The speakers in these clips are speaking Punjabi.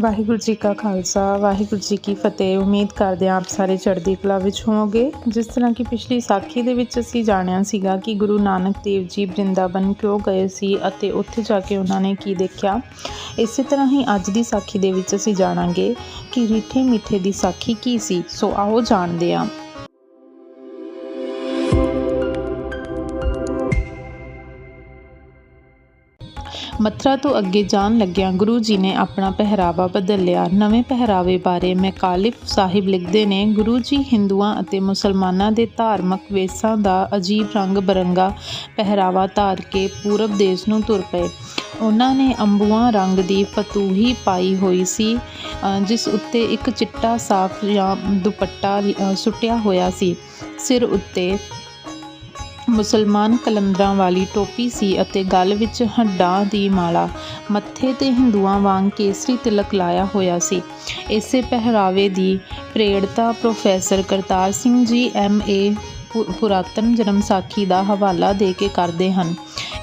ਵਾਹਿਗੁਰੂ ਜੀ ਕਾ ਖਾਲਸਾ, ਵਾਹਿਗੁਰੂ ਜੀ ਕੀ ਫਤਿਹ। ਉਮੀਦ ਕਰਦੇ ਹਾਂ ਆਪ ਸਾਰੇ ਚੜ੍ਹਦੀ ਕਲਾ ਵਿੱਚ ਹੋਵੋਗੇ। ਜਿਸ ਤਰ੍ਹਾਂ ਕਿ ਪਿਛਲੀ ਸਾਖੀ ਦੇ ਵਿੱਚ ਅਸੀਂ ਜਾਣਿਆ ਸੀਗਾ ਕਿ ਗੁਰੂ ਨਾਨਕ ਦੇਵ ਜੀ ਬ੍ਰਿੰਦਾਵਨ ਕਿਉਂ ਗਏ ਸੀ ਅਤੇ ਉੱਥੇ ਜਾ ਕੇ ਉਹਨਾਂ ਨੇ ਕੀ ਦੇਖਿਆ। ਇਸੇ ਤਰ੍ਹਾਂ ਹੀ ਅੱਜ ਦੀ ਸਾਖੀ ਦੇ ਵਿੱਚ ਅਸੀਂ ਜਾਣਾਂਗੇ ਕਿ ਰੀਠੇ ਮਿੱਠੇ ਦੀ ਸਾਖੀ ਕੀ ਸੀ। ਸੋ ਆਓ ਜਾਣਦੇ ਹਾਂ। ਮਥੁਰਾ ਤੋਂ ਅੱਗੇ ਜਾਣ ਲੱਗਿਆਂ ਗੁਰੂ ਜੀ ਨੇ ਆਪਣਾ ਪਹਿਰਾਵਾ ਬਦਲ ਲਿਆ। ਨਵੇਂ ਪਹਿਰਾਵੇ ਬਾਰੇ ਮੈਕਾਲਿਫ ਸਾਹਿਬ ਲਿਖਦੇ ਨੇ, ਗੁਰੂ ਜੀ, ਹਿੰਦੂਆਂ ਅਤੇ ਮੁਸਲਮਾਨਾਂ ਦੇ ਧਾਰਮਿਕ ਵੇਸਾਂ ਦਾ ਅਜੀਬ ਰੰਗ ਬਰੰਗਾ ਪਹਿਰਾਵਾ ਧਾਰ ਕੇ ਪੂਰਬ ਦੇਸ਼ ਨੂੰ ਤੁਰ ਪਏ। ਉਹਨਾਂ ਨੇ ਅੰਬੂਆਂ ਰੰਗ ਦੀ ਫਤੂਹੀ ਪਾਈ ਹੋਈ ਸੀ ਜਿਸ ਉੱਤੇ ਇੱਕ ਚਿੱਟਾ ਸਾਫ਼ ਜਾਂ ਦੁਪੱਟਾ ਸੁੱਟਿਆ ਹੋਇਆ ਸੀ। ਸਿਰ ਉੱਤੇ ਮੁਸਲਮਾਨ ਕਲੰਦਰਾਂ ਵਾਲੀ ਟੋਪੀ ਸੀ ਅਤੇ ਗਲ ਵਿੱਚ ਹੱਡਾਂ ਦੀ ਮਾਲਾ, ਮੱਥੇ ਤੇ ਹਿੰਦੂਆਂ ਵਾਂਗ ਕੇਸਰੀ ਤਿਲਕ ਲਾਇਆ ਹੋਇਆ ਸੀ। ਇਸੇ ਪਹਿਰਾਵੇ ਦੀ ਪ੍ਰੇਰਤਾ professor Kartar Singh ji M A ਪੁਰਾਤਨ ਜਨਮ ਸਾਖੀ ਦਾ ਹਵਾਲਾ ਦੇ ਕੇ ਕਰਦੇ ਹਨ।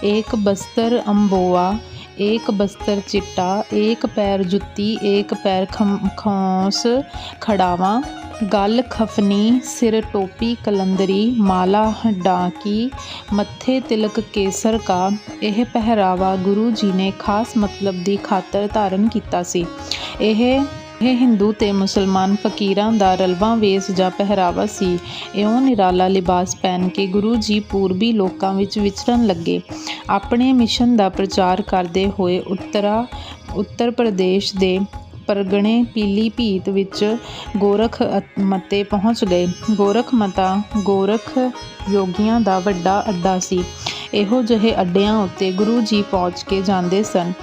ਏਕ ਬਸਤਰ ਅੰਬੋਆ, ਏਕ ਬਸਤਰ ਚਿੱਟਾ, ਏਕ ਪੈਰ ਜੁੱਤੀ, ਏਕ ਪੈਰ ਖਮ- ਖੌਂਸ ਖੜਾਵਾ ਗੱਲ ਖਫਨੀ, ਸਿਰ ਟੋਪੀ, ਕਲੰਦਰੀ, ਮਾਲਾ ਹੱਡਾਂ ਮੱਥੇ ਤਿਲਕ ਕੇਸਰ ਕਾ। ਇਹ ਪਹਿਰਾਵਾ ਗੁਰੂ ਜੀ ਨੇ ਖਾਸ ਮਤਲਬ ਦੀ ਖਾਤਰ ਧਾਰਨ ਕੀਤਾ ਸੀ। ਇਹ ਇਹ ਹਿੰਦੂ ਤੇ ਮੁਸਲਮਾਨ ਫਕੀਰਾਂ ਦਾ ਰਲਵਾਂ ਵੇਸ ਜਾਂ ਪਹਿਰਾਵਾ ਸੀ। ਇਉਂ ਨਿਰਾਲਾ ਲਿਬਾਸ ਪਹਿਨ ਕੇ ਗੁਰੂ ਜੀ ਪੂਰਬੀ ਲੋਕਾਂ ਵਿੱਚ ਵਿਚਰਨ ਲੱਗੇ। ਆਪਣੇ ਮਿਸ਼ਨ ਦਾ ਪ੍ਰਚਾਰ ਕਰਦੇ ਹੋਏ ਉੱਤਰਾ, ਉੱਤਰ ਪ੍ਰਦੇਸ਼ ਦੇ ਪਰਗਣੇ ਪੀਲੀ ਭੀਤ ਵਿੱਚ ਗੋਰਖ ਮਤੇ ਪਹੁੰਚ ਗਏ। ਗੋਰਖ ਮਤਾ, ਗੋਰਖ ਯੋਗੀਆਂ ਦਾ ਵੱਡਾ ਅੱਡਾ ਸੀ। ਇਹੋ ਜਿਹੇ ਅੱਡਿਆਂ ਉੱਤੇ ਗੁਰੂ ਜੀ ਪਹੁੰਚ ਕੇ ਜਾਂਦੇ ਸਨ,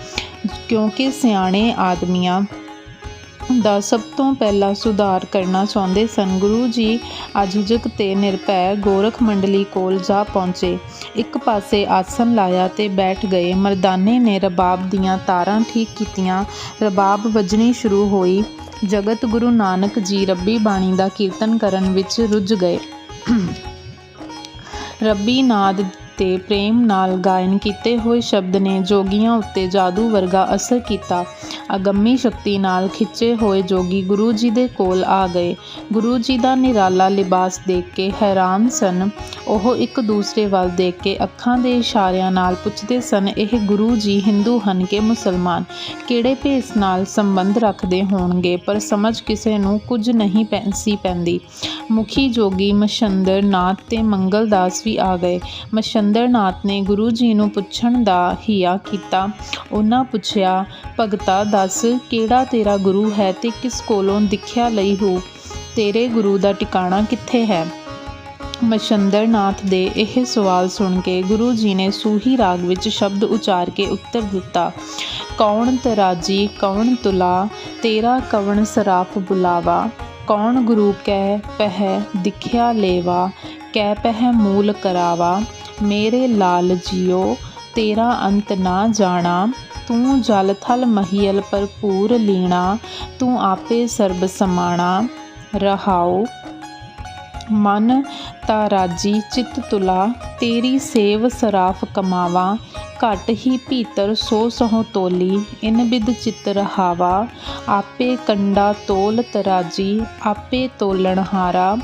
ਕਿਉਂਕਿ ਸਿਆਣੇ ਆਦਮੀਆਂ ਦਾ ਸਭ ਤੋਂ ਪਹਿਲਾਂ ਸੁਧਾਰ ਕਰਨਾ ਚਾਹੁੰਦੇ ਸਨ। ਗੁਰੂ ਜੀ ਅਜਿਜਕ ਤੇ ਨਿਰਭੈ ਗੋਰਖ ਮੰਡਲੀ ਕੋਲ ਜਾ ਪਹੁੰਚੇ। ਇੱਕ ਪਾਸੇ ਆਸਨ ਲਾਇਆ ਤੇ ਬੈਠ ਗਏ। ਮਰਦਾਨੇ ਨੇ ਰਬਾਬ ਦੀਆਂ ਤਾਰਾਂ ਠੀਕ ਕੀਤੀਆਂ। ਰਬਾਬ ਵੱਜਣੀ ਸ਼ੁਰੂ ਹੋਈ। ਜਗਤ ਗੁਰੂ ਨਾਨਕ ਜੀ ਰੱਬੀ ਬਾਣੀ ਦਾ ਕੀਰਤਨ ਕਰਨ ਵਿੱਚ ਰੁੱਝ ਗਏ। ਰੱਬੀ ਨਾਦ ਤੇ ਪ੍ਰੇਮ ਨਾਲ ਗਾਇਨ ਕੀਤੇ ਹੋਏ ਸ਼ਬਦ ਨੇ ਜੋਗੀਆਂ ਉੱਤੇ ਜਾਦੂ ਵਰਗਾ ਅਸਰ ਕੀਤਾ। ਅਗੰਮੀ ਸ਼ਕਤੀ ਨਾਲ ਖਿੱਚੇ ਹੋਏ ਜੋਗੀ ਗੁਰੂ ਜੀ ਦੇ ਕੋਲ ਆ ਗਏ। ਗੁਰੂ ਜੀ ਦਾ ਨਿਰਾਲਾ ਲਿਬਾਸ ਦੇਖ ਕੇ ਹੈਰਾਨ ਸਨ। ਉਹ ਇੱਕ ਦੂਸਰੇ ਵੱਲ ਦੇਖ ਕੇ ਅੱਖਾਂ ਦੇ ਇਸ਼ਾਰਿਆਂ ਨਾਲ ਪੁੱਛਦੇ ਸਨ, ਇਹ ਗੁਰੂ ਜੀ ਹਿੰਦੂ ਹਨ ਕਿ ਮੁਸਲਮਾਨ? ਕਿਹੜੇ ਭੇਸ ਨਾਲ ਸੰਬੰਧ ਰੱਖਦੇ ਹੋਣਗੇ? ਪਰ ਸਮਝ ਕਿਸੇ ਨੂੰ ਕੁਝ ਨਹੀਂ ਪੈ, ਸੀ ਪੈਂਦੀ। ਮੁਖੀ ਜੋਗੀ ਮਸ਼ੰਦਰ ਨਾਥ ਤੇ ਮੰਗਲਦਾਸ ਵੀ ਆ ਗਏ। ਮਸ਼ੰਦਰ ਨਾਥ ਨੇ ਗੁਰੂ ਜੀ ਨੂੰ ਪੁੱਛਣ ਦਾ ਹਿਆ ਕੀਤਾ। ਉਹਨਾਂ ਪੁੱਛਿਆ, ਭਗਤਾ ਦੱਸ ਕਿਹੜਾ ਤੇਰਾ ਗੁਰੂ ਹੈ ਤੇ ਕਿਸ ਕੋਲੋਂ ਦਿਖਿਆ ਲਈ ਹੋ? ਤੇਰੇ ਗੁਰੂ ਦਾ ਟਿਕਾਣਾ ਕਿੱਥੇ ਹੈ? ਮਸ਼ੰਦਰ ਨਾਥ ਦੇ ਇਹ ਸਵਾਲ ਸੁਣ ਕੇ ਗੁਰੂ ਜੀ ਨੇ ਸੂਹੀ ਰਾਗ ਵਿੱਚ ਸ਼ਬਦ ਉਚਾਰ ਕੇ ਉੱਤਰ ਦਿੱਤਾ, ਕੌਣ ਤਰਾਜੀ, ਕੌਣ ਤੁਲਾ, ਤੇਰਾ ਕਵਣ ਸਰਾਪ ਬੁਲਾਵਾ? ਕੌਣ ਗੁਰੂ ਕਹਿ ਪਹਿ ਦਿਖਿਆ ਲੇਵਾ, ਕਹਿ ਪਹਿ ਮੂਲ ਕਰਾਵਾ? ਮੇਰੇ ਲਾਲ ਜੀਓ, ਤੇਰਾ ਅੰਤ ਨਾ ਜਾਣਾ ਤੂੰ ਜਲ ਥਲ ਮਹੀਲ ਭਰਪੂਰ ਲੀਣਾ, ਤੂੰ ਆਪੇ ਸਰਬ ਸਮਾਣਾ। ਰਹਾਉ, ਮਨ ਤਾ ਰਾਜੀ ਚਿਤ ਤੁਲਾ, ਤੇਰੀ ਸੇਵ ਸਰਾਫ ਕਮਾਵਾ। ਘਟ ਹੀ ਭੀਤਰ ਸੋ ਸਹੁ ਤੋਲੀ, ਇਨ ਬਿਦ ਚਿਤ ਰਹਾਵਾ। ਆਪੇ ਕੰਡਾ ਤੋਲ ਤਰਾਜੀ ਆਪੇ ਤੋਲਣ ਹਾਰਾ।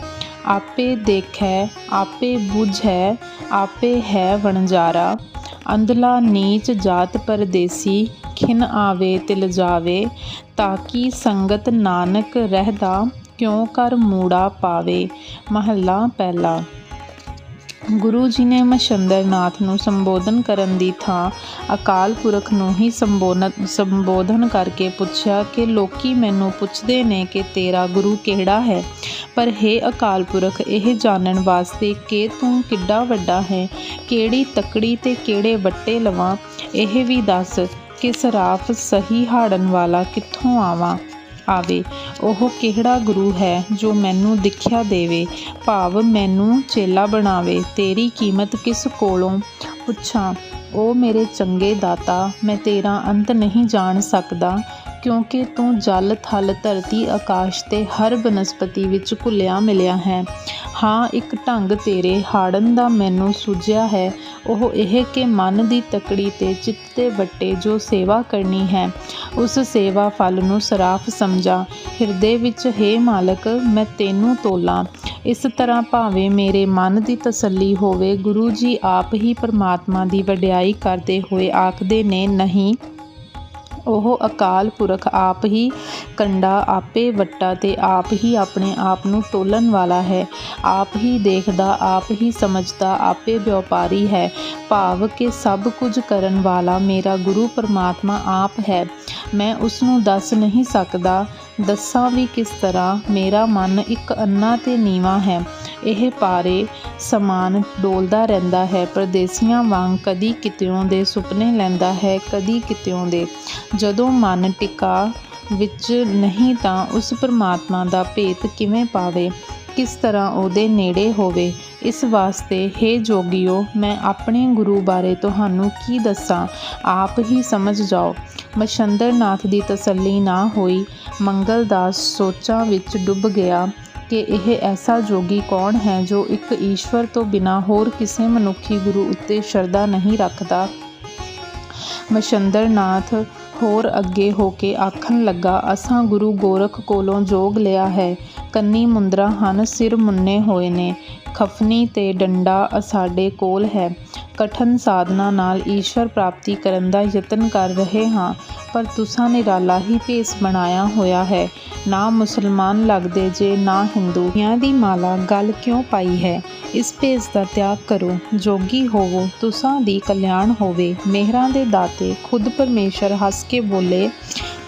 ਆਪੇ ਦੇਖੈ, ਆਪੇ ਬੁਝੈ, ਆਪੇ ਹੈ ਵਣਜਾਰਾ। ਅੰਧਲਾ ਨੀਚ ਜਾਤ ਪਰਦੇਸੀ ਖਿਨ ਆਵੇ ਤੇ ਤਿਲ ਤਾਂ ਤਾਕੀ ਸੰਗਤ ਨਾਨਕ ਰਹਿਦਾ, ਕਿਉਂ ਕਰ ਮੂੜਾ ਪਾਵੇ? ਮਹੱਲਾ ਪਹਿਲਾ। ਗੁਰੂ ਜੀ ਨੇ ਮਸ਼ੰਦਰ ਨਾਥ ਨੂੰ ਸੰਬੋਧਨ ਕਰਨ ਦੀ ਥਾਂ ਅਕਾਲ ਪੁਰਖ ਨੂੰ ਹੀ ਸੰਬੋਧਨ ਸੰਬੋਧਨ ਕਰਕੇ ਪੁੱਛਿਆ ਕਿ, ਲੋਕੀ ਮੈਨੂੰ ਪੁੱਛਦੇ ਨੇ ਕਿ ਤੇਰਾ ਗੁਰੂ ਕਿਹੜਾ ਹੈ? ਪਰ ਹੈ ਅਕਾਲ ਪੁਰਖ, ਇਹ ਜਾਣਨ ਵਾਸਤੇ ਕਿ ਤੂੰ ਕਿੱਡਾ ਵੱਡਾ ਹੈ, ਕਿਹੜੀ ਤਕੜੀ ਤੇ ਕਿਹੜੇ ਵੱਟੇ ਲਵਾਂ। ਇਹ ਵੀ ਦੱਸ ਕਿ ਸਰਾਫ ਸਹੀ ਹਾੜਨ ਵਾਲਾ ਕਿੱਥੋਂ ਆਵਾਂ? ਆਵੇ, ਉਹ ਕਿਹੜਾ ਗੁਰੂ ਹੈ ਜੋ ਮੈਨੂੰ ਦਿਖਿਆ ਦੇਵੇ? ਭਾਵ ਮੈਨੂੰ ਚੇਲਾ ਬਣਾਵੇ, ਤੇਰੀ ਕੀਮਤ ਕਿਸ ਕੋਲੋਂ? ਪੁੱਛਾਂ, ਉਹ ਮੇਰੇ ਚੰਗੇ ਦਾਤਾ, ਮੈਂ ਤੇਰਾ ਅੰਤ ਨਹੀਂ ਜਾਣ ਸਕਦਾ। ਕਿਉਂਕਿ ਤੂੰ ਜਲ, ਥਲ, ਧਰਤੀ, ਆਕਾਸ਼ ਤੇ ਹਰ ਬਨਸਪਤੀ ਵਿੱਚ ਘੁਲਿਆ ਮਿਲਿਆ ਹੈ। ਹਾਂ, ਇੱਕ ਢੰਗ ਤੇਰੇ ਹਾੜਨ ਦਾ ਮੈਨੂੰ ਸੁਝਿਆ ਹੈ। ਉਹ ਇਹ ਕਿ ਮਨ ਦੀ ਤਕੜੀ ਤੇ ਚਿੱਤੇ ਵੱਟੇ ਜੋ ਸੇਵਾ ਕਰਨੀ ਹੈ, ਉਸ ਸੇਵਾ ਫਲ ਨੂੰ ਸਰਾਫ ਸਮਝਾਂ। ਹਿਰਦੇ ਵਿੱਚ, ਹੇ ਮਾਲਕ, ਮੈਂ ਤੈਨੂੰ ਤੋਲਾਂ। ਇਸ ਤਰ੍ਹਾਂ ਭਾਵੇਂ ਮੇਰੇ ਮਨ ਦੀ ਤਸੱਲੀ ਹੋਵੇ, ਗੁਰੂ ਜੀ ਆਪ ਹੀ ਪਰਮਾਤਮਾ ਦੀ ਵਡਿਆਈ ਕਰਦੇ ਹੋਏ ਆਖਦੇ ਨੇ, ਨਹੀਂ ਉਹ ਅਕਾਲ ਪੁਰਖ ਆਪ ਹੀ ਕੰਡਾ ਆਪੇ ਵੱਟਾ ਤੇ ਆਪ ਹੀ ਆਪਣੇ ਆਪ ਨੂੰ ਟੋਲਣ ਵਾਲਾ ਹੈ। ਆਪ ਹੀ ਦੇਖਦਾ, ਆਪ ਹੀ ਸਮਝਦਾ, ਆਪੇ ਵਿਉਪਾਰੀ ਹੈ। ਭਾਵ ਕਿ ਸਭ ਕੁਝ ਕਰਨ ਵਾਲਾ ਮੇਰਾ ਗੁਰੂ ਪਰਮਾਤਮਾ ਆਪ ਹੈ। ਮੈਂ ਉਸ ਨੂੰ ਦੱਸ ਨਹੀਂ ਸਕਦਾ, ਦੱਸਾਂ ਵੀ ਕਿਸ ਤਰ੍ਹਾਂ ਮੇਰਾ ਮਨ ਇੱਕ ਅੰਨਾ ਤੇ ਨੀਵਾ ਹੈ। ਇਹ ਪਾਰੇ ਸਮਾਨ ਡੋਲਦਾ ਰਹਿੰਦਾ ਹੈ। ਪਰਦੇਸੀਆਂ ਵਾਂਗ ਕਦੀ ਕਿਤਿਓਂ ਦੇ ਸੁਪਨੇ ਲੈਂਦਾ ਹੈ, ਕਦੀ ਕਿਤਿਓਂ ਦੇ। ਜਦੋਂ ਮਨ ਟਿਕਾ ਵਿੱਚ ਨਹੀਂ ਤਾਂ ਉਸ ਪਰਮਾਤਮਾ ਦਾ ਭੇਤ ਕਿਵੇਂ ਪਾਵੇ? ਕਿਸ ਤਰ੍ਹਾਂ ਉਹਦੇ ਨੇੜੇ ਹੋਵੇ? ਇਸ ਵਾਸਤੇ, ਹੇ ਜੋਗੀਓ, ਮੈਂ ਆਪਣੇ ਗੁਰੂ ਬਾਰੇ ਤੁਹਾਨੂੰ ਕੀ ਦੱਸਾਂ? ਆਪ ਹੀ ਸਮਝ ਜਾਓ। ਮਛੰਦਰ ਨਾਥ ਦੀ ਤਸੱਲੀ ਨਾ ਹੋਈ ਮੰਗਲਦਾਸ ਸੋਚਾਂ ਵਿੱਚ ਡੁੱਬ ਗਿਆ। ਕਿ ਇਹ ਐਸਾ ਜੋਗੀ ਕੌਣ ਹੈ ਜੋ ਇੱਕ ਈਸ਼ਵਰ ਤੋਂ ਬਿਨਾਂ ਹੋਰ ਕਿਸੇ ਮਨੁੱਖੀ ਗੁਰੂ ਉੱਤੇ ਸ਼ਰਧਾ ਨਹੀਂ ਰੱਖਦਾ? ਮਛੰਦਰ ਨਾਥ ਹੋਰ ਅੱਗੇ ਹੋ ਕੇ ਆਖਣ ਲੱਗਾ, ਅਸਾਂ ਗੁਰੂ ਗੋਰਖ ਕੋਲੋਂ ਜੋਗ ਲਿਆ ਹੈ। ਕੰਨੀ ਮੁੰਦਰਾ ਹਨ, ਸਿਰ ਮੁੰਨੇ ਹੋਏ ਨੇ। ਖਫਨੀ ਤੇ ਡੰਡਾ ਸਾਡੇ ਕੋਲ ਹੈ। ਕਠਨ ਸਾਧਨਾ ਨਾਲ ਈਸ਼ਵਰ ਪ੍ਰਾਪਤੀ ਕਰਨ ਦਾ ਯਤਨ ਕਰ ਰਹੇ ਹਾਂ, ਪਰ ਤੁਸਾਂ ਨਿਰਾਲਾ ਹੀ ਭੇਸ ਬਣਾਇਆ ਹੋਇਆ ਹੈ। ਨਾ ਮੁਸਲਮਾਨ ਲੱਗਦੇ ਜੇ, ਨਾ ਹਿੰਦੂ। ਆਂ ਦੀ ਮਾਲਾ ਗੱਲ ਕਿਉਂ ਪਾਈ ਹੈ? ਇਸ ਭੇਸ ਦਾ ਤਿਆਗ ਕਰੋ। ਜੋਗੀ ਹੋਵੋ। ਤੁਸਾਂ ਦੀ ਕਲਿਆਣ ਹੋਵੇ। ਮਿਹਰਾਂ ਦੇ ਦਾਤੇ ਖੁਦ ਪਰਮੇਸ਼ਰ ਹੱਸ ਕੇ ਬੋਲੇ,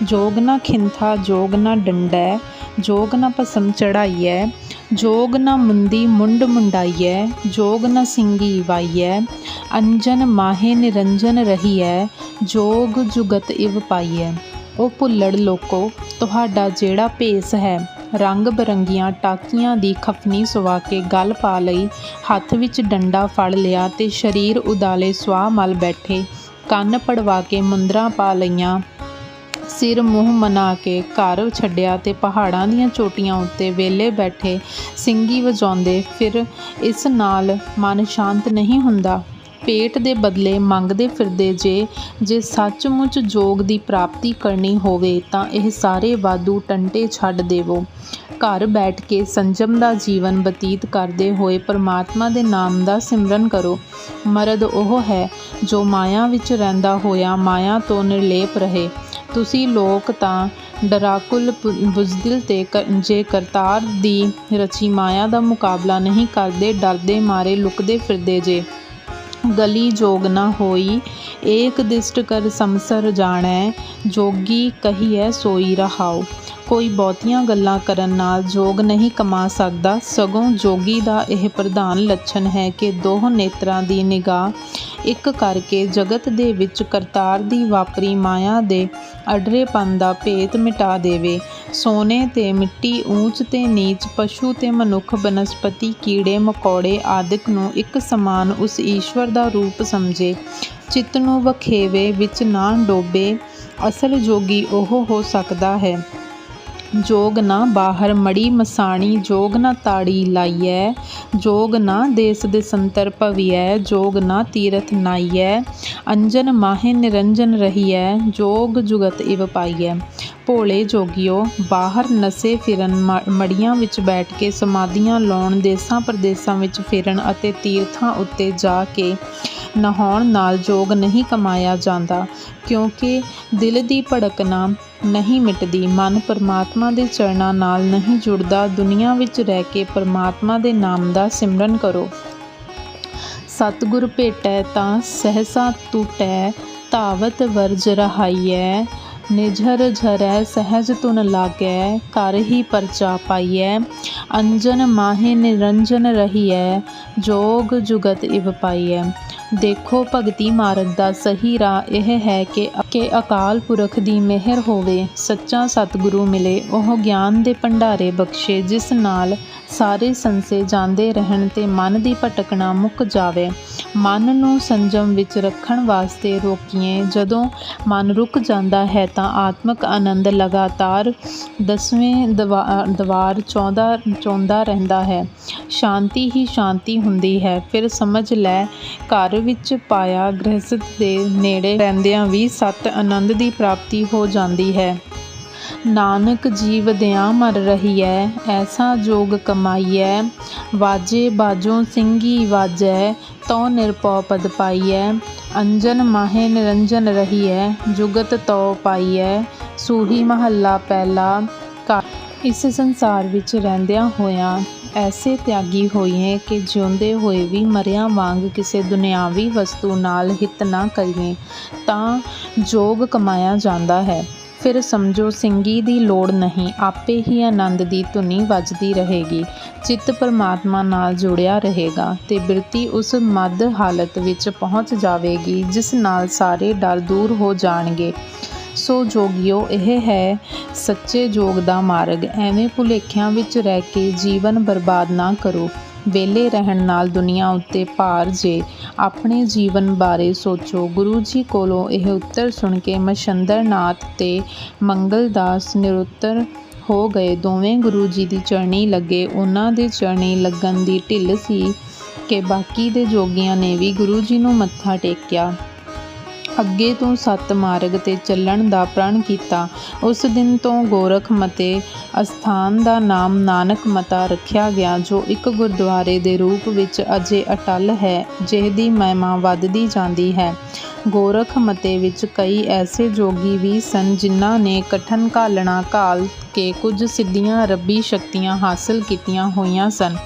ਜੋਗ ਨਾ ਖਿੰਥਾ, ਜੋਗ ਨਾ ਡੰਡੈ, ਜੋਗ ਨਾ ਭਸਮ ਚੜਾਈਐ ਜੋਗ ਨਾ ਮੁੰਦੀ ਮੁੰਡ ਮੁੰਡਾਈਐ, ਜੋਗ ਨਾ ਸਿੰਗੀ ਵਾਈਐ, ਅੰਜਨ ਮਾਹੇ ਨਿਰੰਜਨ ਰਹੀਐ, ਜੋਗ ਜੁਗਤ ਇਵ ਪਾਈਐ। ਉਹ ਭੁੱਲੜ ਲੋਕੋ, ਤੁਹਾਡਾ ਜਿਹੜਾ ਭੇਸ ਹੈ, ਰੰਗ ਬਰੰਗੀਆਂ ਟਾਕੀਆਂ ਦੀ ਖਫਨੀ ਸਵਾ ਕੇ ਗਲ ਪਾ ਲਈ, ਹੱਥ ਵਿੱਚ ਡੰਡਾ ਫੜ ਲਿਆ ਤੇ ਸਰੀਰ ਉਦਾਲੇ ਸਵਾਹ ਮਲ ਬੈਠੇ, ਕੰਨ ਪੜਵਾ ਕੇ ਮੁੰਦਰਾਂ ਪਾ ਲਈਆਂ ਸਿਰ ਮੂੰਹ ਮਨਾ ਕੇ ਘਰ ਛੱਡਿਆ ਤੇ ਪਹਾੜਾਂ ਦੀਆਂ ਚੋਟੀਆਂ ਉੱਤੇ ਵੇਲੇ ਬੈਠੇ ਸਿੰਗੀ ਵਜਾਉਂਦੇ, ਫਿਰ ਇਸ ਨਾਲ ਮਨ ਸ਼ਾਂਤ ਨਹੀਂ ਹੁੰਦਾ। ਪੇਟ ਦੇ ਬਦਲੇ ਮੰਗਦੇ ਫਿਰਦੇ ਜੇ ਜੇ ਸੱਚਮੁੱਚ ਜੋਗ ਦੀ ਪ੍ਰਾਪਤੀ ਕਰਨੀ ਹੋਵੇ ਤਾਂ ਇਹ ਸਾਰੇ ਵਾਧੂ ਟੰਟੇ ਛੱਡ ਦੇਵੋ। ਘਰ ਬੈਠ ਕੇ ਸੰਜਮ ਦਾ ਜੀਵਨ ਬਤੀਤ ਕਰਦੇ ਹੋਏ ਪਰਮਾਤਮਾ ਦੇ ਨਾਮ ਦਾ ਸਿਮਰਨ ਕਰੋ। ਮਰਦ ਉਹ ਹੈ ਜੋ ਮਾਇਆ ਵਿੱਚ ਰਹਿੰਦਾ ਹੋਇਆ, ਮਾਇਆ ਤੋਂ ਨਿਰਲੇਪ ਰਹੇ। ਤੁਸੀਂ ਲੋਕ ਤਾਂ ਡਰਾਕੁਲ ਬੁਜ਼ਦਿਲ ਤੇ ਜੇ ਕਰਤਾਰ ਦੀ ਰਚੀ ਮਾਇਆ ਦਾ ਮੁਕਾਬਲਾ ਨਹੀਂ ਕਰਦੇ, ਡਰਦੇ ਮਾਰੇ, ਲੁਕਦੇ ਫਿਰਦੇ ਜੇ। ਗਲੀ ਜੋਗ ਨਾ ਹੋਈ, ਏਕ ਦਿਸਟ ਕਰ ਸੰਸਰ ਜਾਣੈ, ਜੋਗੀ ਕਹੀਐ ਸੋਈ ਰਹਾਉ। ਕੋਈ ਬਹੁਤੀਆਂ ਗੱਲਾਂ ਕਰਨ ਨਾਲ ਜੋਗ ਨਹੀਂ ਕਮਾ ਸਕਦਾ। ਸਗੋਂ ਜੋਗੀ ਦਾ ਇਹ ਪ੍ਰਧਾਨ ਲੱਛਣ ਹੈ ਕਿ ਦੋਹ ਨੇਤਰਾਂ ਦੀ ਨਿਗਾਹ ਇੱਕ ਕਰਕੇ ਜਗਤ ਦੇ ਵਿੱਚ ਕਰਤਾਰ ਦੀ ਵਾਪਰੀ ਮਾਇਆ ਦੇ ਅਡਰੇਪਨ ਦਾ ਭੇਤ ਮਿਟਾ ਦੇਵੇ। ਸੋਨੇ ਤੇ ਮਿੱਟੀ, ਊਂਚ ਤੇ ਨੀਚ, ਪਸ਼ੂ ਤੇ ਮਨੁੱਖ, ਬਨਸਪਤੀ, ਕੀੜੇ, ਮਕੌੜੇ ਆਦਿਕ ਨੂੰ ਇੱਕ ਸਮਾਨ ਉਸ ਈਸ਼ਵਰ ਦਾ ਰੂਪ ਸਮਝੇ। ਚਿੱਤ ਨੂੰ ਵਖੇਵੇ, ਵਿੱਚ ਨਾ ਡੋਬੇ, ਅਸਲ ਜੋਗੀ ਉਹ ਹੋ ਸਕਦਾ ਹੈ। ਜੋਗ ਨਾ ਬਾਹਰ ਮੜੀ ਮਸਾਣੀ, ਜੋਗ ਨਾ ਤਾੜੀ ਲਾਈਐ, ਜੋਗ ਨਾ ਦੇਸ ਦੇ ਸੰਤਰ ਭਵੀਐ, ਜੋਗ ਨਾ ਤੀਰਥ ਨਾਈਐ, ਅੰਜਨ ਮਾਹੇ ਨਿਰੰਜਨ ਰਹੀਐ, ਜੋਗ ਜੁਗਤ ਇਵ ਪਾਈਐ। ਭੋਲੇ ਜੋਗਿਓ, ਬਾਹਰ ਨਸੇ ਫਿਰਨ ਮੜੀਆਂ ਵਿੱਚ ਬੈਠ ਕੇ ਸਮਾਧੀਆਂ ਲਾਉਣ, ਦੇਸਾਂ ਪ੍ਰਦੇਸਾਂ ਵਿੱਚ ਫਿਰਨ ਅਤੇ ਤੀਰਥਾਂ ਉੱਤੇ ਜਾ ਕੇ ਨਹਾਉਣ ਨਾਲ ਜੋਗ ਨਹੀਂ ਕਮਾਇਆ ਜਾਂਦਾ, ਕਿਉਂਕਿ ਦਿਲ ਦੀ ਭੜਕਣਾ ਨਹੀਂ ਮਿਟਦੀ। ਮਨ ਪਰਮਾਤਮਾ ਦੇ ਚਰਨਾਂ ਨਾਲ ਨਹੀਂ ਜੁੜਦਾ। ਦੁਨੀਆ ਵਿੱਚ ਰਹਿ ਕੇ ਪਰਮਾਤਮਾ ਦੇ ਨਾਮ ਦਾ ਸਿਮਰਨ ਕਰੋ। ਸਤਿਗੁਰ ਭੇਟੈ ਤਾਂ ਸਹਸਾ ਟੂਟੈ ਧਾਵਤ ਵਰਜ ਰਹਾਈਐ। ਨਿਝਰ ਝਰੈ ਸਹਿਜ ਤੁਨ ਲਾਗੈ ਕਰ ਹੀ ਪਰਚਾ ਪਾਈਐ। ਅੰਜਨ ਮਾਹੇ ਨਿਰੰਜਨ ਰਹੀਐ, ਜੋਗ ਜੁਗਤ ਇਵ ਪਾਈਐ। ਦੇਖੋ ਭਗਤੀ ਮਾਰਗ ਦਾ ਸਹੀ ਰਾਹ ਇਹ ਹੈ ਕਿ ਕਿ ਅਕਾਲ ਪੁਰਖ ਦੀ ਮਿਹਰ ਹੋਵੇ, ਸੱਚਾ ਸਤਿਗੁਰੂ ਮਿਲੇ, ਉਹ ਗਿਆਨ ਦੇ ਭੰਡਾਰੇ ਬਖਸ਼ੇ, ਜਿਸ ਨਾਲ ਸਾਰੇ ਸੰਸੇ ਜਾਂਦੇ ਰਹਿਣ ਤੇ ਮਨ ਦੀ ਭਟਕਣਾ ਮੁੱਕ ਜਾਵੇ। ਮਨ ਨੂੰ ਸੰਜਮ ਵਿੱਚ ਰੱਖਣ ਵਾਸਤੇ ਰੋਕੀਏ, ਜਦੋਂ ਮਨ ਰੁਕ ਜਾਂਦਾ ਹੈ ਤਾਂ ਆਤਮਕ ਆਨੰਦ ਲਗਾਤਾਰ ਦਸਵੇਂ ਦਵਾਰ ਚਾਹੁੰਦਾ ਚਾਹੁੰਦਾ ਰਹਿੰਦਾ ਹੈ। ਸ਼ਾਂਤੀ ਹੀ ਸ਼ਾਂਤੀ ਹੁੰਦੀ ਹੈ। ਫਿਰ ਸਮਝ ਲੈ, ਘਰ ਵਿੱਚ ਪਾਇਆ ਗ੍ਰਹਿਸਥ ਦੇ ਨੇੜੇ ਰਹਿੰਦਿਆਂ ਵੀ ਸਤ ਆਨੰਦ ਦੀ ਪ੍ਰਾਪਤੀ ਹੋ ਜਾਂਦੀ ਹੈ। ਨਾਨਕ ਜੀਵ ਦਿਆਂ ਮਰ ਰਹੀਐ, ਐਸਾ ਜੋਗ ਕਮਾਈਐ। ਵਾਜੇ ਬਾਜੋਂ ਸਿੰਘੀ ਵਾਜੈ, ਤਉ ਨਿਰਭਉ ਪਦ ਪਾਈਐ। ਅੰਜਨ ਮਾਹੇ ਨਿਰੰਜਨ ਰਹੀਐ, ਜੁਗਤ ਤਉ ਪਾਈਐ। ਸੂਹੀ ਮਹੱਲਾ ਪਹਿਲਾ ਇਸ ਸੰਸਾਰ ਵਿੱਚ ਰਹਿੰਦਿਆਂ ਹੋਇਆਂ ਐਸੇ ਤਿਆਗੀ ਹੋਈਏ ਕਿ ਜਿਉਂਦੇ ਹੋਏ ਵੀ ਮਰਿਆਂ ਵਾਂਗ ਕਿਸੇ ਦੁਨਿਆਵੀ ਵਸਤੂ ਨਾਲ ਹਿੱਤ ਨਾ ਕਰੀਏ, ਤਾਂ ਜੋਗ ਕਮਾਇਆ ਜਾਂਦਾ ਹੈ। ਫਿਰ ਸਮਝੋ ਸਿੰਘੀ ਦੀ ਲੋੜ ਨਹੀਂ, ਆਪੇ ਹੀ ਆਨੰਦ ਦੀ ਧੁਨੀ ਵੱਜਦੀ ਰਹੇਗੀ, ਚਿੱਤ ਪਰਮਾਤਮਾ ਨਾਲ ਜੁੜਿਆ ਰਹੇਗਾ ਤੇ ਬਿਰਤੀ ਉਸ ਮਦ ਹਾਲਤ ਵਿੱਚ ਪਹੁੰਚ ਜਾਵੇਗੀ, ਜਿਸ ਨਾਲ ਸਾਰੇ ਡਰ ਦੂਰ ਹੋ ਜਾਣਗੇ। ਸੋ ਜੋਗਿਓ, ਇਹ ਹੈ ਸੱਚੇ ਜੋਗ ਦਾ ਮਾਰਗ। ਐਵੇਂ ਭੁਲੇਖਿਆਂ ਵਿੱਚ ਰਹਿ ਕੇ ਜੀਵਨ ਬਰਬਾਦ ਨਾ ਕਰੋ। ਵਿਹਲੇ ਰਹਿਣ ਨਾਲ ਦੁਨੀਆ ਉੱਤੇ ਭਾਰ ਜੇ। ਆਪਣੇ ਜੀਵਨ ਬਾਰੇ ਸੋਚੋ। ਗੁਰੂ ਜੀ ਕੋਲੋਂ ਇਹ ਉੱਤਰ ਸੁਣ ਕੇ ਮਛੰਦਰ ਨਾਥ ਤੇ ਮੰਗਲਦਾਸ ਨਿਰੁੱਤਰ ਹੋ ਗਏ। ਦੋਵੇਂ ਗੁਰੂ ਜੀ ਦੀ ਚਰਣੀ ਲੱਗੇ। ਉਹਨਾਂ ਦੇ ਚਰਣੀ ਲੱਗਣ ਦੀ ਢਿੱਲ ਸੀ ਕਿ ਬਾਕੀ ਦੇ ਜੋਗੀਆਂ ਨੇ ਵੀ ਗੁਰੂ ਜੀ ਨੂੰ ਮੱਥਾ ਟੇਕਿਆ। ਅੱਗੇ ਤੋਂ ਸੱਤ ਮਾਰਗ ਤੇ ਚੱਲਣ ਦਾ ਪ੍ਰਣ ਕੀਤਾ। ਉਸ ਦਿਨ ਤੋਂ ਗੋਰਖ ਮਤੇ ਅਸਥਾਨ ਦਾ ਨਾਮ ਨਾਨਕ ਮਤਾ ਰੱਖਿਆ ਗਿਆ, ਜੋ ਇੱਕ ਗੁਰਦੁਆਰੇ ਦੇ ਰੂਪ ਵਿੱਚ ਅਜੇ ਅਟਲ ਹੈ, ਜਿਹਦੀ ਮਹਿਮਾ ਵੱਧਦੀ ਜਾਂਦੀ ਹੈ। ਗੋਰਖ ਮਤੇ ਵਿੱਚ ਕਈ ਐਸੇ ਜੋਗੀ ਵੀ ਸਨ ਜਿਨ੍ਹਾਂ ਨੇ ਕਠਨ ਘਾਲਣਾ ਘਾਲ ਕੇ ਕੁਝ ਸਿੱਧੀਆਂ ਰੱਬੀ ਸ਼ਕਤੀਆਂ ਹਾਸਲ ਕੀਤੀਆਂ ਹੋਈਆਂ ਸਨ।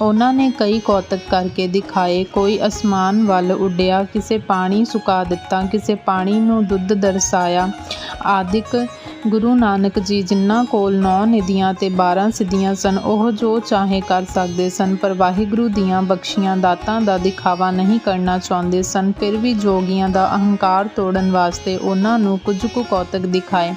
ਉਹਨਾਂ ਨੇ ਕਈ ਕੌਤਕ ਕਰਕੇ ਦਿਖਾਏ, ਕੋਈ ਅਸਮਾਨ ਵੱਲ ਉੱਡਿਆ, ਕਿਸੇ ਪਾਣੀ ਸੁਕਾ ਦਿੱਤਾ, ਕਿਸੇ ਪਾਣੀ ਨੂੰ ਦੁੱਧ ਦਰਸਾਇਆ, ਆਦਿਕ ਗੁਰੂ ਨਾਨਕ ਜੀ ਜਿਨ੍ਹਾਂ ਕੋਲ ਨੌ ਨਿਧੀਆਂ ਤੇ 12 ਸਿੱਧੀਆਂ ਸਨ, ਉਹ ਜੋ ਚਾਹੇ ਕਰ ਸਕਦੇ ਸਨ, ਪਰ ਵਾਹਿਗੁਰੂ ਦੀਆਂ ਬਖਸ਼ੀਆਂ ਦਾਤਾਂ ਦਾ ਦਿਖਾਵਾ ਨਹੀਂ ਕਰਨਾ ਚਾਹੁੰਦੇ ਸਨ, ਫਿਰ ਵੀ ਜੋਗੀਆਂ ਦਾ ਅਹੰਕਾਰ ਤੋੜਨ ਵਾਸਤੇ ਉਹਨਾਂ ਨੂੰ ਕੁਝ ਕੁ ਕੌਤਕ ਦਿਖਾਏ।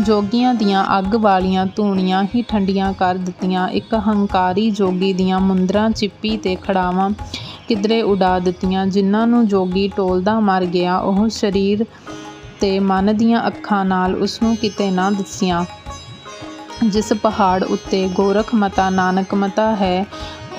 ਜੋਗੀਆਂ ਦੀਆਂ ਅੱਗ ਵਾਲੀਆਂ ਧੂਣੀਆਂ ਹੀ ਠੰਡੀਆਂ ਕਰ ਦਿੱਤੀਆਂ, ਇੱਕ ਹੰਕਾਰੀ ਜੋਗੀ ਦੀਆਂ ਮੁੰਦਰਾਂ ਚਿੱਪੀ ਤੇ ਖੜਾਵਾਂ ਕਿਧਰੇ ਉਡਾ ਦਿੱਤੀਆਂ, ਜਿਨ੍ਹਾਂ ਨੂੰ ਜੋਗੀ ਟੋਲਦਾ ਮਰ ਗਿਆ, ਉਹ ਸਰੀਰ ਤੇ ਮਨ ਦੀਆਂ ਅੱਖਾਂ ਨਾਲ ਉਸਨੂੰ ਕਿਤੇ ਨਾ ਦਿਸੀਆਂ। ਜਿਸ ਪਹਾੜ ਉੱਤੇ ਗੋਰਖ ਮਤਾ ਨਾਨਕ ਮਤਾ ਹੈ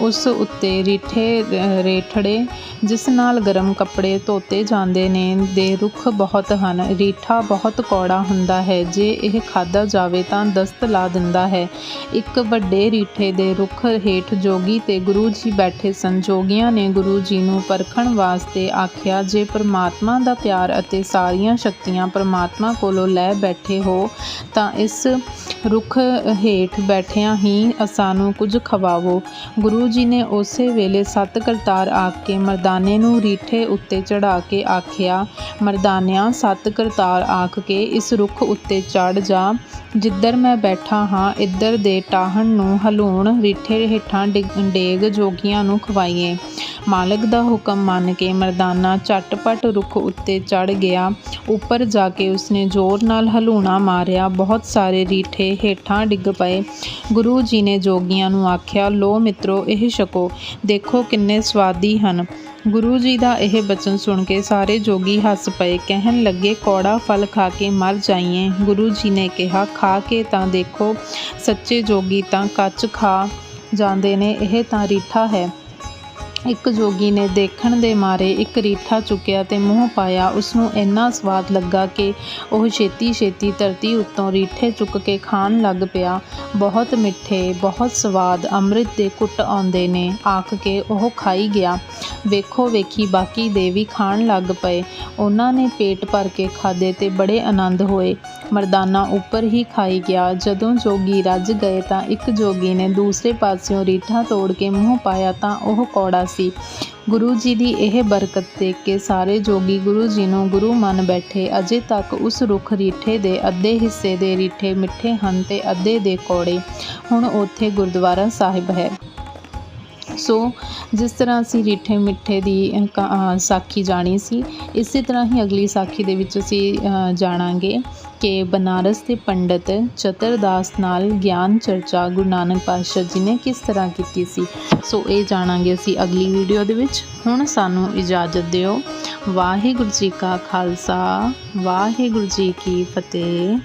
ਉਸ ਉੱਤੇ ਰੀਠੇ ਰੇਠੜੇ, ਜਿਸ ਨਾਲ ਗਰਮ ਕੱਪੜੇ ਧੋਤੇ ਜਾਂਦੇ ਨੇ, ਦੇ ਰੁੱਖ ਬਹੁਤ ਹਨ। ਰੀਠਾ ਬਹੁਤ ਕੌੜਾ ਹੁੰਦਾ ਹੈ। ਜੇ ਇਹ ਖਾਧਾ ਜਾਵੇ ਤਾਂ ਦਸਤ ਲਾ ਦਿੰਦਾ ਹੈ। ਇੱਕ ਵੱਡੇ ਰੀਠੇ ਦੇ ਰੁੱਖ ਹੇਠ ਜੋਗੀ ਤੇ ਗੁਰੂ ਜੀ ਬੈਠੇ ਸਨ। ਜੋਗੀਆਂ ਨੇ ਗੁਰੂ ਜੀ ਨੂੰ ਪਰਖਣ ਵਾਸਤੇ ਆਖਿਆ, ਜੇ ਪਰਮਾਤਮਾ ਦਾ ਪਿਆਰ ਅਤੇ ਸਾਰੀਆਂ ਸ਼ਕਤੀਆਂ ਪਰਮਾਤਮਾ ਕੋਲੋਂ ਲੈ ਬੈਠੇ ਹੋ, ਤਾਂ ਇਸ ਰੁੱਖ ਹੇਠ ਬੈਠਿਆਂ ਹੀ ਸਾਨੂੰ ਕੁਝ ਖਵਾਵੋ। ਗੁਰੂ ਜੀ ਨੇ ਉਸੇ ਵੇਲੇ ਸੱਤ ਕਰਤਾਰ ਆਖ ਕੇ ਮਰਦਾਨੇ ਨੂੰ ਰੀਠੇ ਉੱਤੇ ਚੜਾ ਕੇ ਆਖਿਆ, ਮਰਦਾਨਿਆਂ, ਸੱਤ ਕਰਤਾਰ ਆਖ ਕੇ ਇਸ ਰੁੱਖ ਉੱਤੇ ਚੜ ਜਾ। ਜਿੱਧਰ ਮੈਂ ਬੈਠਾ ਹਾਂ, ਇੱਧਰ ਦੇ ਟਾਹਣ ਨੂੰ ਹਲੂਣ ਰੀਠੇ ਹੇਠਾਂ ਡੇਗ ਜੋਗੀਆਂ ਨੂੰ ਖਵਾਈਏ। ਮਾਲਕ ਦਾ ਹੁਕਮ ਮੰਨ ਕੇ ਮਰਦਾਨਾ ਝਟਪਟ ਰੁੱਖ ਉੱਤੇ ਚੜ ਗਿਆ। ਉੱਪਰ ਜਾ ਕੇ ਉਸਨੇ ਜ਼ੋਰ ਨਾਲ ਹਲੂਣਾ ਮਾਰਿਆ। ਬਹੁਤ ਸਾਰੇ ਰੀਠੇ ਹੇਠਾਂ ਡਿੱਗ ਪਏ। ਗੁਰੂ ਜੀ ਨੇ ਜੋਗੀਆਂ ਨੂੰ ਆਖਿਆ, ਲੋ ਮਿੱਤਰੋ, ਇਹ ਛਕੋ। ਦੇਖੋ ਕਿੰਨੇ ਸਵਾਦੀ ਹਨ। ਗੁਰੂ ਜੀ ਦਾ ਇਹ ਬਚਨ ਸੁਣ ਕੇ ਸਾਰੇ ਜੋਗੀ ਹੱਸ ਪਏ। ਕਹਿਣ ਲੱਗੇ, ਕੌੜਾ ਫਲ ਖਾ ਕੇ ਮਰ ਜਾਈਏ। ਗੁਰੂ ਜੀ ਨੇ ਕਿਹਾ, ਖਾ ਕੇ ਤਾਂ ਦੇਖੋ, ਸੱਚੇ ਜੋਗੀ ਤਾਂ ਕੱਚ ਖਾ ਜਾਂਦੇ ਨੇ। ਇਹ ਤਾਂ ਰੀਠਾ ਹੈ। ਇੱਕ ਜੋਗੀ ਨੇ ਦੇਖਣ ਦੇ ਮਾਰੇ ਇੱਕ ਰੀਠਾ ਚੁੱਕਿਆ ਤੇ ਮੂੰਹ ਪਾਇਆ। ਉਸਨੂੰ ਇੰਨਾ ਸਵਾਦ ਲੱਗਾ ਕਿ ਉਹ ਛੇਤੀ ਛੇਤੀ ਧਰਤੀ ਉੱਤੋਂ ਰੀਠੇ ਚੁੱਕ ਕੇ ਖਾਣ ਲੱਗ ਪਿਆ। ਬਹੁਤ ਮਿੱਠੇ, ਬਹੁਤ ਸਵਾਦ ਅੰਮ੍ਰਿਤ ਦੇ ਕੁੱਟ ਆਉਂਦੇ ਨੇ, ਆਖ ਕੇ ਉਹ ਖਾਈ ਗਿਆ। ਵੇਖੋ ਵੇਖੀ ਬਾਕੀ ਦੇ ਵੀ ਖਾਣ ਲੱਗ ਪਏ। ਉਹਨਾਂ ਨੇ ਪੇਟ ਭਰ ਕੇ ਖਾਦੇ ਤੇ ਬੜੇ ਆਨੰਦ ਹੋਏ। ਮਰਦਾਨਾ ਉੱਪਰ ਹੀ ਖਾਈ ਗਿਆ। ਜਦੋਂ ਜੋਗੀ ਰੱਜ ਗਏ ਤਾਂ ਇੱਕ ਜੋਗੀ ਨੇ ਦੂਸਰੇ ਪਾਸਿਓਂ ਰੀਠਾ ਤੋੜ ਕੇ ਮੂੰਹ ਪਾਇਆ ਤਾਂ ਉਹ ਕੌੜਾ ਸੀ। ਗੁਰੂ ਜੀ ਦੀ ਇਹ ਬਰਕਤ ਦੇਖ ਕੇ ਸਾਰੇ ਜੋਗੀ ਗੁਰੂ ਜੀ ਨੂੰ ਗੁਰੂ ਮੰਨ ਬੈਠੇ। ਅਜੇ ਤੱਕ ਉਸ ਰੁੱਖ ਰੀਠੇ ਦੇ ਅੱਧੇ ਹਿੱਸੇ ਦੇ ਰੀਠੇ ਮਿੱਠੇ ਹਨ ਤੇ ਅੱਧੇ ਦੇ ਕੌੜੇ। ਹੁਣ ਉੱਥੇ ਗੁਰਦੁਆਰਾ ਸਾਹਿਬ ਹੈ। ਸੋ, ਜਿਸ ਤਰ੍ਹਾਂ ਅਸੀਂ ਰੀਠੇ ਮਿੱਠੇ ਦੀ ਸਾਖੀ ਜਾਣੀ ਸੀ, ਇਸੇ ਤਰ੍ਹਾਂ ਹੀ ਅਗਲੀ ਸਾਖੀ ਦੇ ਵਿੱਚ ਅਸੀਂ ਜਾਣਾਂਗੇ। ਕਿ ਬਨਾਰਸ ਦੇ ਪੰਡਤ ਚਤਰਦਾਸ ਨਾਲ ਗਿਆਨ ਚਰਚਾ ਗੁਰੂ ਨਾਨਕ ਪਾਤਸ਼ਾਹ ਜੀ ਨੇ ਕਿਸ ਤਰ੍ਹਾਂ ਕੀਤੀ ਸੀ? ਸੋ ਇਹ ਜਾਣਾਂਗੇ ਅਸੀਂ ਅਗਲੀ ਵੀਡੀਓ ਦੇ ਵਿੱਚ। ਹੁਣ ਸਾਨੂੰ ਇਜਾਜ਼ਤ ਦਿਓ। ਵਾਹਿਗੁਰੂ ਜੀ ਕਾ ਖਾਲਸਾ, ਵਾਹਿਗੁਰੂ ਜੀ ਕੀ ਫਤਿਹ।